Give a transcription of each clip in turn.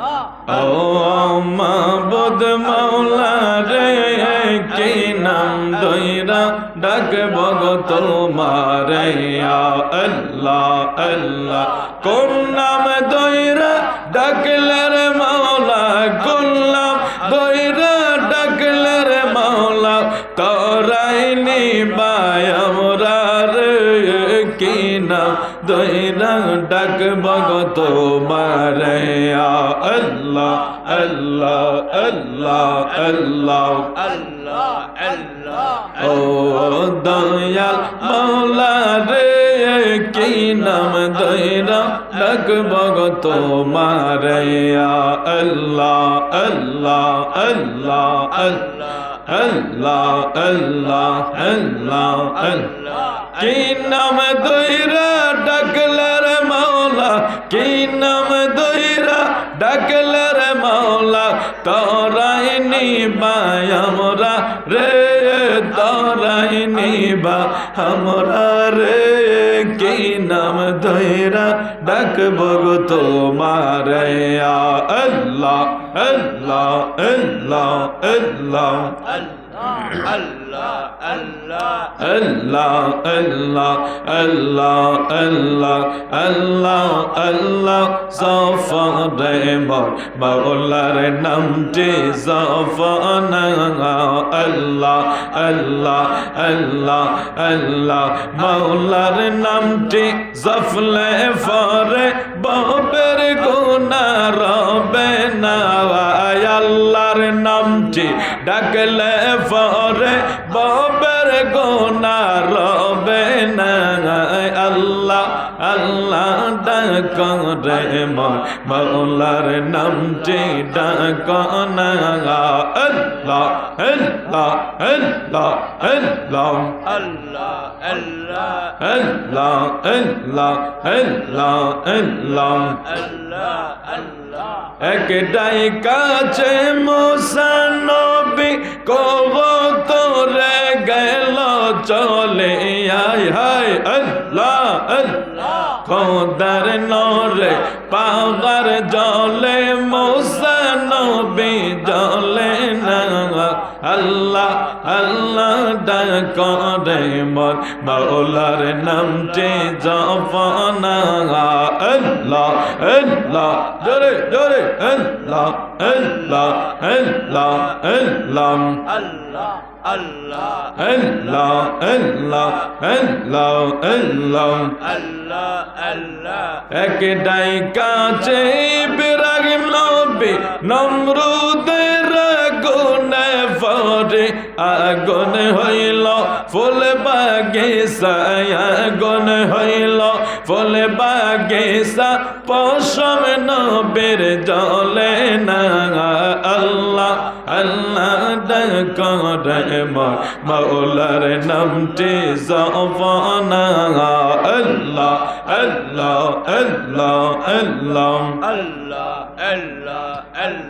ও মাবুদ মাওলা রে, কি নাম দইরা? ডাকব গো তোমারে আল্লাহ আল্লাহ। কোন নাম দইরা? ডাকলে ডাকব তোমারে আল্লাহ আল্লাহ আল্লাহ আল্লাহ আল্লাহ আল্লাহ ও দয়াল মাওলা রে কি নাম দইরা ডাকব তোমার ইয়া আল্লাহ আল্লাহ আল্লাহ আল্লাহ আল্লাহ আল্লাহ আল্লাহ কি নাম দইরা ডাকলে তোরাই আমরা রে তোরাই নিবা আমরা রে। কি নাম ধৈরা ডাকব তোমার আল্লাহ। আল্লাহ আল্লাহ আল্লাহ। আল্লাহ আল্লাহ আল্লাহ আল্লাহ আল্লাহ আল্লাহ। আল্লাহ আল্লাহ সফরে মর, মাওলার নামটি সফনা আল্লাহ আল্লাহ আল্লাহ আল্লাহ। মাওলার নামটি জফলে ফরে বাপের গোনা রবে না আল্লাহর নামটি ডাকলে ডাক রে মন মৌলার নামটি ডাক আল্লাহ আল্লাহ আল্লাহ আল্লাহ আল্লাহ। আল্লাহ আল্লাহ আল্লাহ আল্লাহ। আল্লাহ আল্লাহ আল্লাহ একটাই কাছে মোসানবী কব করে চলে আয় হায় আল্লাহ আল্লাহ। খোদার নরে পাগার জলে মোসানবী জলে না। আল্লাহ আল্লাহ। ডাক রে মন মাওলার নামটি জপনা আল্লাহ আল্লাহ জোরে জোরে আল্লাহ আল্লাহ আল্লাহ আল্লাহ। আল্লাহ আল্লাহ। আল্লাহ আল্লাহ আল্লাহ আল্লাহ। আল্লাহ আল্লাহ। একটাই কাছে বিরাগিম নবী ফরে আগুন হইল, ফুল বাগিসা আগুন হইল, ফুল বাগিসা পশম নবীর জলে না। আল্লাহ আল্লাহ ডাকরে মৌলার নামটি জফনা আল্লাহ আল্লাহ আল্লাহ আল্লাহ। আল্লাহ আল্লাহ আল্লাহ।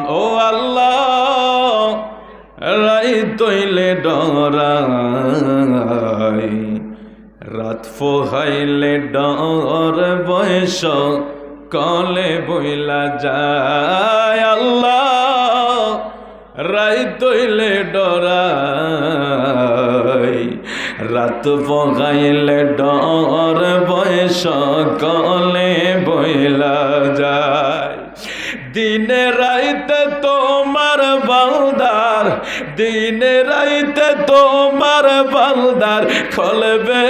রাই তৈলে ডরাই, রাত ফোহাইলে ডর বয়স, কলে বইলা যায় আল্লাহ। রাই তৈলে ডরাই, রাত পগাইলে ডর বয়স, কলে বইলা যায়। দিনে রাইতে তোমার বালদার দিনে রাইতে তোমার বালদার খলবে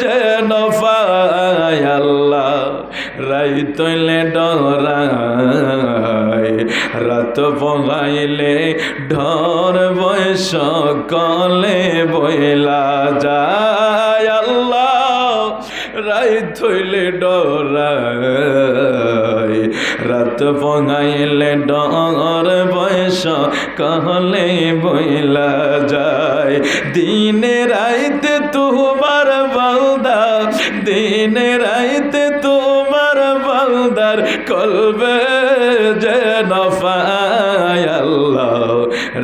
যে নফায় আল্লাহ। রাইতলে ডরাই রাত বগাইলে ঢর বয়স কলে বইলা যায়। লাই থইলে ডরাই। রাত পঙাইলে ডর বয়স কহলে বইলা যায়। দিনে রাইতে তোমার বাউদা দিনে রাইতে তোমার বাউদার কলবে যে নফায় আল্লাহ।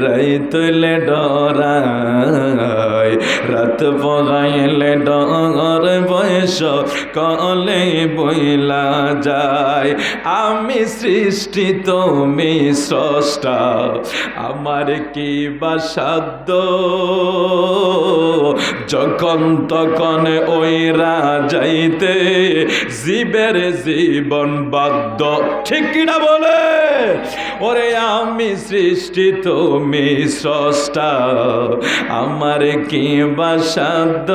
রাইতলে ডরা রাত পগাইলে ডর বয়স কলে বইলা যায়। আমি সৃষ্টি, তুমি স্রষ্টা, আমার কি বা সাধ্য? যখন তখন ওইরা যাইতে জীবের জীবন বাদ্য ঠিক কিনা বলে? ওরে আমি সৃষ্টি তুমি স্রষ্টা। আমার কি বা সাধ্য?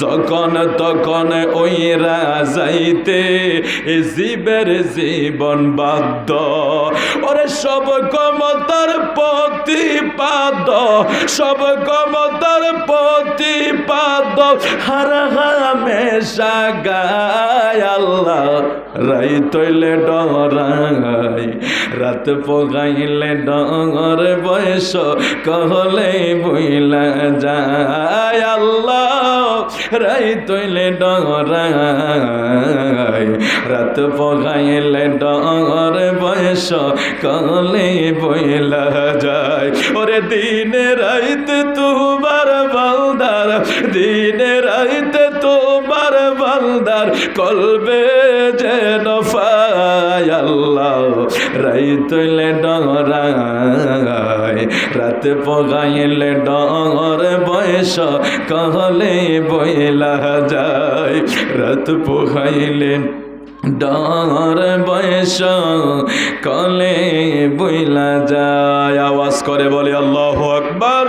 যখন তখন ওইরা যাইতে এ জীবের জীবন বাদ্য ওরে সব ক্ষমতার প্রতিপাদ সব ক্ষমতার প্রতিপাদ হার হামেশা গায় আল্লাহ। রাই তৈলে ডরাই, রাত পগাইলে ডর বয়স, কহলে বইলা যায় আল্লাহ। রাই তৈলে ডরাই রাত পগাইলে ডর বয়স, কালে বইলা যায়। ওরে দিনে রাইতে তোমার বলদার, দিনে রাইতে তোমার বালদার, কলবে যেন পায় আল্লাহ ডরায়, রাত পগাইলে ডর বয়স, কহলে বইলা যায়, রাত পোহাইলে ডর বয়স কলে বইলা যায়। আওয়াজ করে বলে আল্লাহ আকবার।